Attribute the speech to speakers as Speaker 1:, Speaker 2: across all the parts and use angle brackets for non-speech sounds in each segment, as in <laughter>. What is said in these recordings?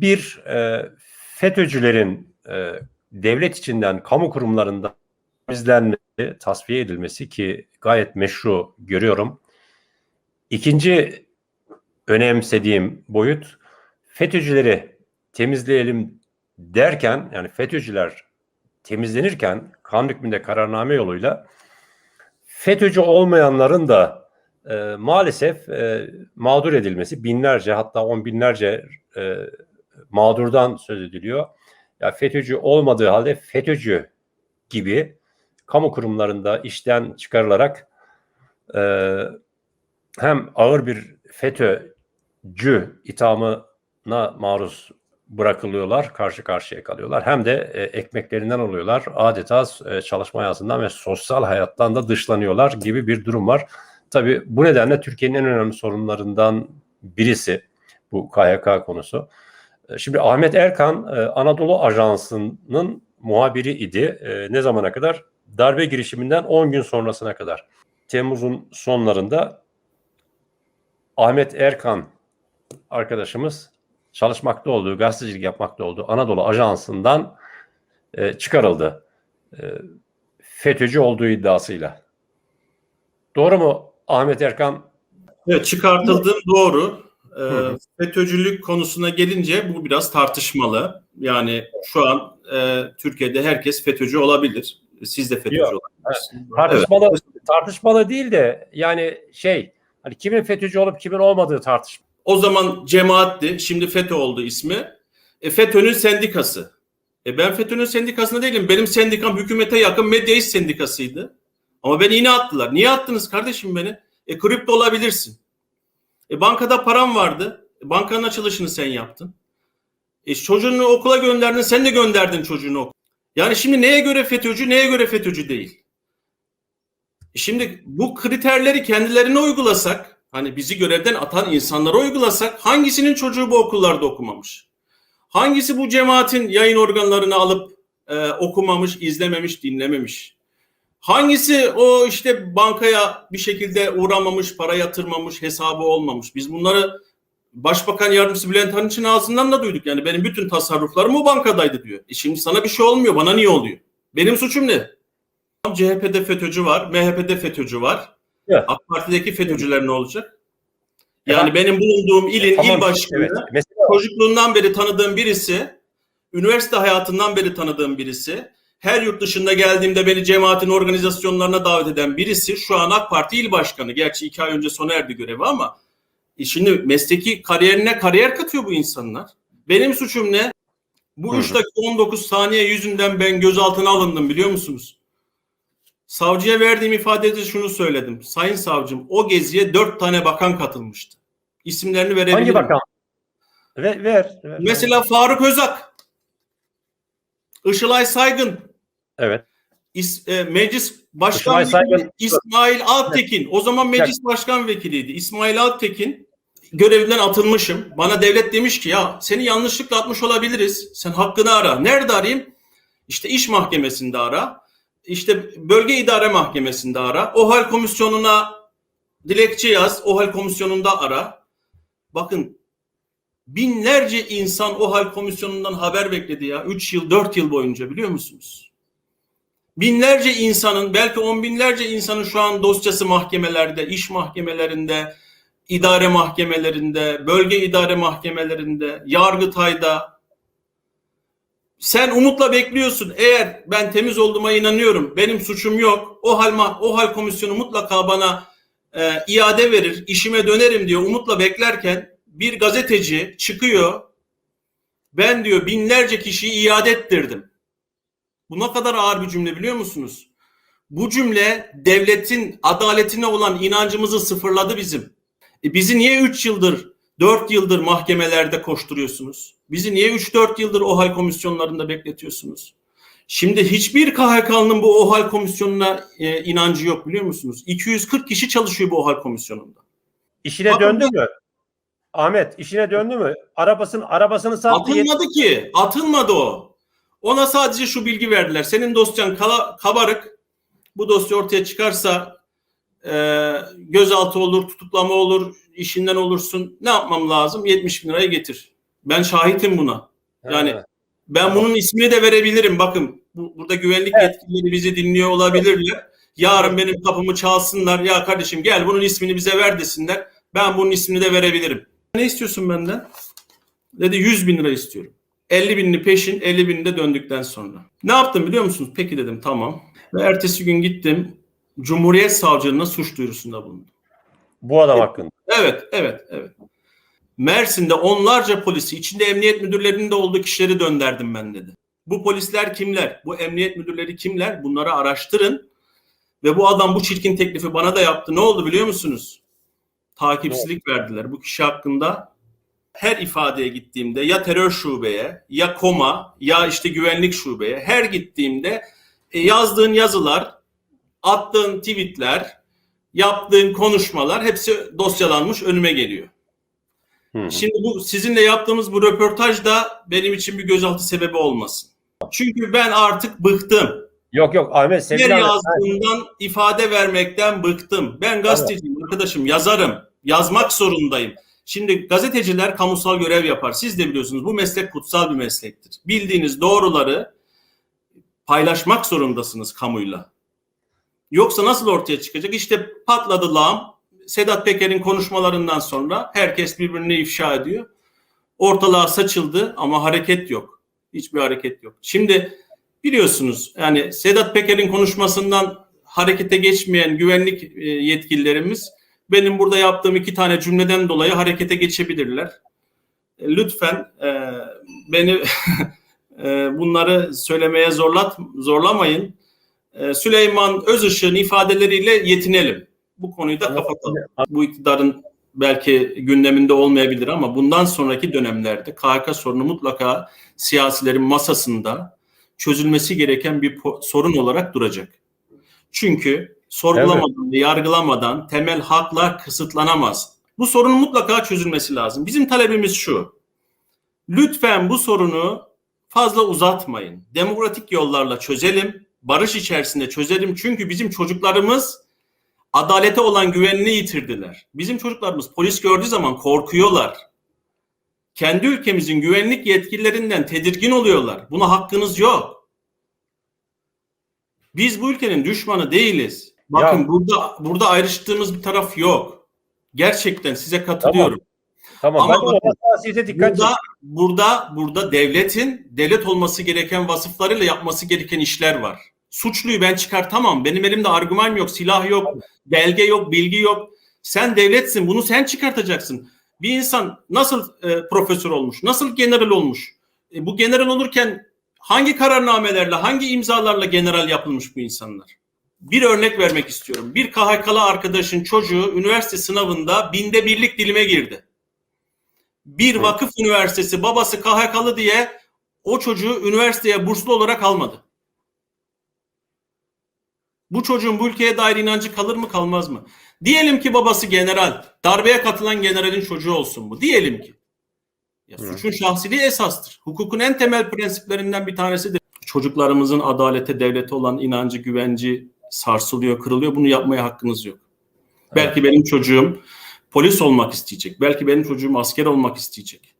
Speaker 1: bir e, FETÖ'cülerin e, devlet içinden kamu kurumlarında temizlenmesi, tasfiye edilmesi ki gayet meşru görüyorum. İkinci önemsediğim boyut FETÖ'cüleri temizleyelim derken yani FETÖ'cüler temizlenirken kanun hükmünde kararname yoluyla FETÖ'cü olmayanların da e, maalesef e, mağdur edilmesi binlerce hatta on binlerce e, mağdurdan söz ediliyor. Ya FETÖ'cü olmadığı halde FETÖ'cü gibi kamu kurumlarında işten çıkarılarak e, hem ağır bir FETÖ'cü ithamına maruz bırakılıyorlar, karşı karşıya kalıyorlar. Hem de e, ekmeklerinden oluyorlar. Adeta e, çalışma hayatından ve sosyal hayattan da dışlanıyorlar gibi bir durum var. Tabii bu nedenle Türkiye'nin en önemli sorunlarından birisi bu KHK konusu. E, Şimdi Ahmet Erkan e, Anadolu Ajansı'nın muhabiri idi. E, Ne zamana kadar? Darbe girişiminden 10 gün sonrasına kadar. Temmuz'un sonlarında Ahmet Erkan arkadaşımız çalışmakta olduğu, gazetecilik yapmakta olduğu Anadolu Ajansı'ndan çıkarıldı. E, FETÖ'cü olduğu iddiasıyla. Doğru mu Ahmet Erkan?
Speaker 2: Evet çıkartıldığım doğru. Ee,
Speaker 1: hı.
Speaker 2: FETÖ'cülük konusuna gelince bu biraz tartışmalı. Yani şu an e, Türkiye'de herkes FETÖ'cü olabilir. Siz de FETÖ'cü
Speaker 1: Yok,
Speaker 2: olabilirsiniz.
Speaker 1: Tartışmalı, tartışmalı değil de yani şey hani kimin FETÖ'cü olup kimin olmadığı tartışma.
Speaker 2: O zaman cemaatti. Şimdi FETÖ oldu ismi. E, FETÖ'nün sendikası. E, ben FETÖ'nün sendikasında değilim. Benim sendikam hükümete yakın Medya İş Sendikası'ydı. Ama beni yine attılar. Niye attınız kardeşim beni? E, kripto olabilirsin. E, bankada param vardı. E, bankanın açılışını sen yaptın. E, çocuğunu okula gönderdin. Sen de gönderdin çocuğunu okula. Yani şimdi neye göre FETÖ'cü, neye göre FETÖ'cü değil? E, Şimdi bu kriterleri kendilerine uygulasak, hani bizi görevden atan insanlara uygulasak hangisinin çocuğu bu okullarda okumamış? Hangisi bu cemaatin yayın organlarını alıp e, okumamış, izlememiş, dinlememiş? Hangisi o işte bankaya bir şekilde uğramamış, para yatırmamış, hesabı olmamış? Biz bunları Başbakan Yardımcısı Bülent Arınç'ın ağzından da duyduk. Yani benim bütün tasarruflarım o bankadaydı diyor. E şimdi sana bir şey olmuyor, bana niye oluyor? Benim suçum ne? CHP'de FETÖ'cü var, MHP'de FETÖ'cü var.
Speaker 1: Evet.
Speaker 2: AK Parti'deki FETÖ'cüler ne olacak?
Speaker 1: Ya
Speaker 2: Yani benim bulunduğum ilin
Speaker 1: Tamam,
Speaker 2: il başkanı,
Speaker 1: evet. Mesela
Speaker 2: çocukluğundan beri tanıdığım birisi, üniversite hayatından beri tanıdığım birisi, her yurt dışında geldiğimde beni cemaatin organizasyonlarına davet eden birisi, şu an AK Parti il başkanı. Gerçi iki ay önce sona erdi görevi ama e şimdi mesleki kariyerine kariyer katıyor bu insanlar. Benim suçum ne? Bu
Speaker 1: Hı hı.
Speaker 2: 3 dakika 19 saniye yüzünden ben gözaltına alındım biliyor musunuz? Savcıya verdiğim ifadede şunu söyledim. Sayın savcım o geziye dört tane bakan katılmıştı. İsimlerini verebilirim.
Speaker 1: hangi bakan? Ver, ver, ver.
Speaker 2: Mesela Faruk Özak, Işılay Saygın,
Speaker 1: Evet.
Speaker 2: İs- e, Meclis Başkan
Speaker 1: Saygın-
Speaker 2: Vekili İsmail Altekin. O zaman Meclis Başkan Vekiliydi. İsmail Altekin görevinden atılmışım. Bana devlet demiş ki ya seni yanlışlıkla atmış olabiliriz. Sen hakkını ara. Nerede arayayım? İşte iş mahkemesinde ara. İşte bölge idare mahkemesinde ara. OHAL komisyonuna dilekçe yaz. OHAL komisyonunda ara. Bakın binlerce insan OHAL komisyonundan haber bekledi ya. 3 yıl 4 yıl boyunca biliyor musunuz? Binlerce insanın belki on binlerce insanın şu an dosyası mahkemelerde, iş mahkemelerinde, idare mahkemelerinde, bölge idare mahkemelerinde, yargıtayda. Sen umutla bekliyorsun. Eğer ben temiz olduğuma inanıyorum, benim suçum yok. O hal o hal komisyonu mutlaka bana e, iade verir, işime dönerim diyor. Umutla beklerken bir gazeteci çıkıyor. Ben diyor binlerce kişiyi iade ettirdim. Bu ne kadar ağır bir cümle biliyor musunuz? Bu cümle devletin adaletine olan inancımızı sıfırladı bizim. E bizi niye 3 yıldır, 4 yıldır mahkemelerde koşturuyorsunuz? Bizi niye 3-4 yıldır OHAL komisyonlarında bekletiyorsunuz? Şimdi hiçbir KHK'nın bu OHAL komisyonuna e, inancı yok biliyor musunuz? 240 kişi çalışıyor bu OHAL komisyonunda.
Speaker 1: İşine
Speaker 2: Bakın
Speaker 1: döndü mü? Ahmet işine döndü mü? Arabasını arabasını sattı.
Speaker 2: Atılmadı ki. Atılmadı o. Ona sadece şu bilgi verdiler. Senin dosyan kala, kabarık. Bu dosya ortaya çıkarsa e, gözaltı olur, tutuklama olur, işinden olursun. Ne yapmam lazım? 70 bin liraya getir. Ben şahitim buna. Yani
Speaker 1: Ha.
Speaker 2: ben bunun ismini de verebilirim. Bakın bu, burada güvenlik
Speaker 1: Evet.
Speaker 2: yetkilileri bizi dinliyor olabilirler. Yarın benim kapımı çalsınlar. Ya kardeşim gel bunun ismini bize ver desinler. Ben bunun ismini de verebilirim. Ne istiyorsun benden? Dedi 100 bin lira istiyorum. 50 binini peşin 50 binini de döndükten sonra. Ne yaptım biliyor musunuz? Peki dedim tamam. Ve ertesi gün gittim. Cumhuriyet Savcılığına suç duyurusunda bulundum.
Speaker 1: Bu adam hakkında.
Speaker 2: Evet, evet, evet. Mersin'de onlarca polisi, içinde emniyet müdürlerinin de olduğu kişileri dönderdim ben dedi. Bu polisler kimler? Bu emniyet müdürleri kimler? Bunları araştırın. Ve bu adam bu çirkin teklifi bana da yaptı. Ne oldu biliyor musunuz? Takipsizlik verdiler. Bu kişi hakkında her ifadeye gittiğimde ya terör şubeye, ya koma, ya işte güvenlik şubeye her gittiğimde e, yazdığın yazılar, attığın tweetler, yaptığın konuşmalar hepsi dosyalanmış önüme geliyor.
Speaker 1: Hı hı.
Speaker 2: Şimdi bu sizinle yaptığımız bu röportaj da benim için bir gözaltı sebebi olmasın. Çünkü ben artık bıktım.
Speaker 1: Yok yok Ahmet
Speaker 2: Her
Speaker 1: sevgili Ahmet.
Speaker 2: yazdığımdan ifade vermekten bıktım. Ben gazeteciyim arkadaşım yazarım. Yazmak zorundayım. Şimdi gazeteciler kamusal görev yapar. Siz de biliyorsunuz bu meslek kutsal bir meslektir. Bildiğiniz doğruları paylaşmak zorundasınız kamuyla. Yoksa nasıl ortaya çıkacak? İşte patladı lağım. Sedat Peker'in konuşmalarından sonra herkes birbirini ifşa ediyor. Ortalığa saçıldı ama hareket yok. Hiçbir hareket yok. Şimdi biliyorsunuz yani Sedat Peker'in konuşmasından harekete geçmeyen güvenlik e, yetkililerimiz benim burada yaptığım iki tane cümleden dolayı harekete geçebilirler. E, Lütfen e, beni <laughs> e, bunları söylemeye zorlat zorlamayın. E, Süleyman Özışık'ın ifadeleriyle yetinelim. Bu konuyu da kapatalım. Bu iktidarın belki gündeminde olmayabilir ama bundan sonraki dönemlerde KHK sorunu mutlaka siyasilerin masasında çözülmesi gereken bir sorun olarak duracak. Çünkü sorgulamadan ve yargılamadan temel haklar kısıtlanamaz. Bu sorunun mutlaka çözülmesi lazım. Bizim talebimiz şu. Lütfen bu sorunu fazla uzatmayın. Demokratik yollarla çözelim. Barış içerisinde çözelim. Çünkü bizim çocuklarımız adalete olan güvenini yitirdiler. Bizim çocuklarımız polis gördüğü zaman korkuyorlar. Kendi ülkemizin güvenlik yetkililerinden tedirgin oluyorlar. Buna hakkınız yok. Biz bu ülkenin düşmanı değiliz. Bakın
Speaker 1: Ya-
Speaker 2: burada burada ayrıştığımız bir taraf yok. Gerçekten size katılıyorum.
Speaker 1: Tamam
Speaker 2: Ama
Speaker 1: de o
Speaker 2: bakın,
Speaker 1: hassasiyete dikkat
Speaker 2: Burada burada burada devletin devlet olması gereken vasıflarıyla yapması gereken işler var. Suçluyu ben çıkartamam. Benim elimde argüman yok, silah yok, belge yok, bilgi yok. Sen devletsin. Bunu sen çıkartacaksın. Bir insan nasıl e, profesör olmuş, nasıl general olmuş? E, bu general olurken hangi kararnamelerle, hangi imzalarla general yapılmış bu insanlar? Bir örnek vermek istiyorum. Bir KHK'lı arkadaşın çocuğu üniversite sınavında binde birlik dilime girdi bir vakıf üniversitesi babası KHK'lı diye o çocuğu üniversiteye burslu olarak almadı. Bu çocuğun bu ülkeye dair inancı kalır mı kalmaz mı? Diyelim ki babası general, darbeye katılan generalin çocuğu olsun bu. Diyelim ki. Ya suçun şahsiliği esastır. Hukukun en temel prensiplerinden bir tanesidir. Çocuklarımızın adalete, devlete olan inancı, güvenci sarsılıyor, kırılıyor. Bunu yapmaya hakkınız yok. Belki benim çocuğum polis olmak isteyecek. Belki benim çocuğum asker olmak isteyecek.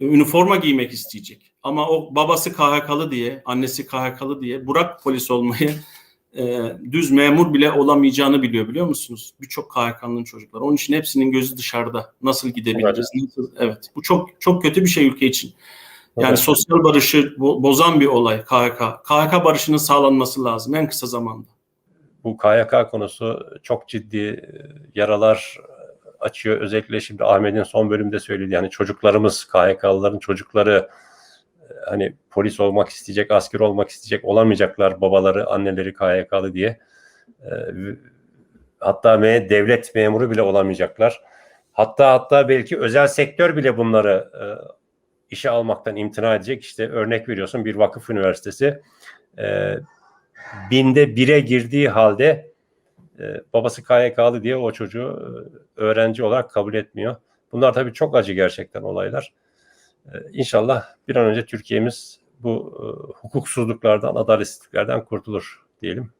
Speaker 2: Üniforma giymek isteyecek. Ama o babası KHK'lı diye, annesi KHK'lı diye bırak polis olmayı <laughs> e, düz memur bile olamayacağını biliyor biliyor musunuz? Birçok KHK'nın çocuklar. Onun için hepsinin gözü dışarıda. Nasıl gidebiliriz? Nasıl? Evet. Bu çok çok kötü bir şey ülke için. Yani
Speaker 1: Evet.
Speaker 2: sosyal barışı bo- bozan bir olay KHK. KHK barışının sağlanması lazım en kısa zamanda.
Speaker 1: bu KYK konusu çok ciddi e, yaralar açıyor. Özellikle şimdi Ahmet'in son bölümde söylediği yani çocuklarımız, KYK'lıların çocukları e, hani polis olmak isteyecek, asker olmak isteyecek olamayacaklar babaları, anneleri KYK'lı diye. E, Hatta me devlet memuru bile olamayacaklar. Hatta hatta belki özel sektör bile bunları işe almaktan imtina edecek. İşte örnek veriyorsun bir vakıf üniversitesi e, binde bire girdiği halde e, babası KYK'lı diye o çocuğu e, öğrenci olarak kabul etmiyor. Bunlar tabii çok acı gerçekten olaylar. E, İnşallah bir an önce Türkiye'miz bu e, hukuksuzluklardan, adaletsizliklerden kurtulur diyelim.